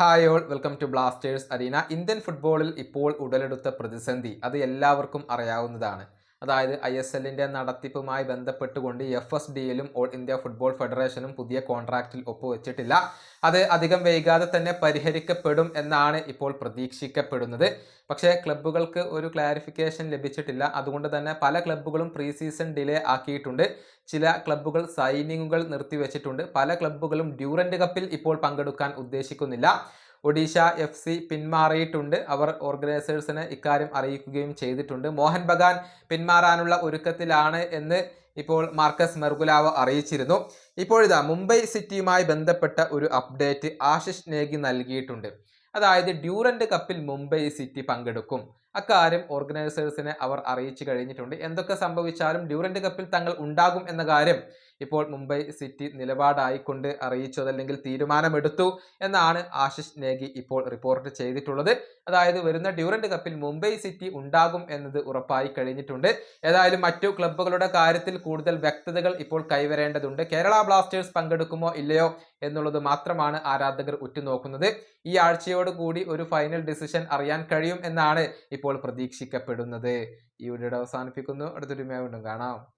Hi all welcome to Blasters arena Indian ഫുട്ബോളിൽ ഇപ്പോൾ ഉടലെടുത്ത പ്രതിസന്ധി അത് എല്ലാവർക്കും അറിയാവുന്നതാണ്. അതായത് ഐ എസ് എല്ലിന്റെ നടത്തിപ്പുമായി ബന്ധപ്പെട്ടുകൊണ്ട് എഫ് എസ് ഡിയിലും ഓൾ ഇന്ത്യ ഫുട്ബോൾ ഫെഡറേഷനും പുതിയ കോൺട്രാക്റ്റിൽ ഒപ്പുവെച്ചിട്ടില്ല. അത് അധികം വൈകാതെ തന്നെ പരിഹരിക്കപ്പെടും എന്നാണ് ഇപ്പോൾ പ്രതീക്ഷിക്കപ്പെടുന്നത്. പക്ഷേ ക്ലബ്ബുകൾക്ക് ഒരു ക്ലാരിഫിക്കേഷൻ ലഭിച്ചിട്ടില്ല. അതുകൊണ്ട് തന്നെ പല ക്ലബ്ബുകളും പ്രീ സീസൺ ഡിലേ ആക്കിയിട്ടുണ്ട്. ചില ക്ലബ്ബുകൾ സൈനിങ്ങുകൾ നിർത്തിവെച്ചിട്ടുണ്ട്. പല ക്ലബ്ബുകളും ഡ്യൂറന്റ് കപ്പിൽ ഇപ്പോൾ പങ്കെടുക്കാൻ ഉദ്ദേശിക്കുന്നില്ല. ഒഡീഷ എഫ് സി പിന്മാറിയിട്ടുണ്ട്. അവർ ഓർഗനൈസേഴ്സിനെ ഇക്കാര്യം അറിയിക്കുകയും ചെയ്തിട്ടുണ്ട്. മോഹൻ ബഗാൻ പിന്മാറാനുള്ള ഒരുക്കത്തിലാണ് എന്ന് ഇപ്പോൾ മാർക്കസ് മെർഗുലാവ് അറിയിച്ചിരുന്നു. ഇപ്പോഴിതാ മുംബൈ സിറ്റിയുമായി ബന്ധപ്പെട്ട ഒരു അപ്ഡേറ്റ് ആശിഷ് നേഗി നൽകിയിട്ടുണ്ട്. അതായത് ഡ്യൂറന്റ് കപ്പിൽ മുംബൈ സിറ്റി പങ്കെടുക്കും. അക്കാര്യം ഓർഗനൈസേഴ്സിനെ അവർ അറിയിച്ചു കഴിഞ്ഞിട്ടുണ്ട്. എന്തൊക്കെ സംഭവിച്ചാലും ഡ്യൂറന്റ് കപ്പിൽ തങ്ങൾ ഉണ്ടാകും എന്ന കാര്യം ഇപ്പോൾ മുംബൈ സിറ്റി നിലപാടായിക്കൊണ്ട് അറിയിച്ചു അതല്ലെങ്കിൽ തീരുമാനമെടുത്തു എന്നാണ് ആശിഷ് നേഗി ഇപ്പോൾ റിപ്പോർട്ട് ചെയ്തിട്ടുള്ളത്. അതായത് വരുന്ന ഡ്യൂറന്റ് കപ്പിൽ മുംബൈ സിറ്റി ഉണ്ടാകും എന്നത് ഉറപ്പായി കഴിഞ്ഞിട്ടുണ്ട്. ഏതായാലും മറ്റു ക്ലബ്ബുകളുടെ കാര്യത്തിൽ കൂടുതൽ വ്യക്തതകൾ ഇപ്പോൾ കൈവരേണ്ടതുണ്ട്. കേരള ബ്ലാസ്റ്റേഴ്സ് പങ്കെടുക്കുമോ ഇല്ലയോ എന്നുള്ളത് മാത്രമാണ് ആരാധകർ ഉറ്റുനോക്കുന്നത്. ഈ ആഴ്ചയോടുകൂടി ഒരു ഫൈനൽ ഡിസിഷൻ അറിയാൻ കഴിയും എന്നാണ് ഇപ്പോൾ പ്രതീക്ഷിക്കപ്പെടുന്നത്. ഈ വീഡിയോ അവസാനിപ്പിക്കുന്നു. അടുത്തൊരു വീണ്ടും കാണാം.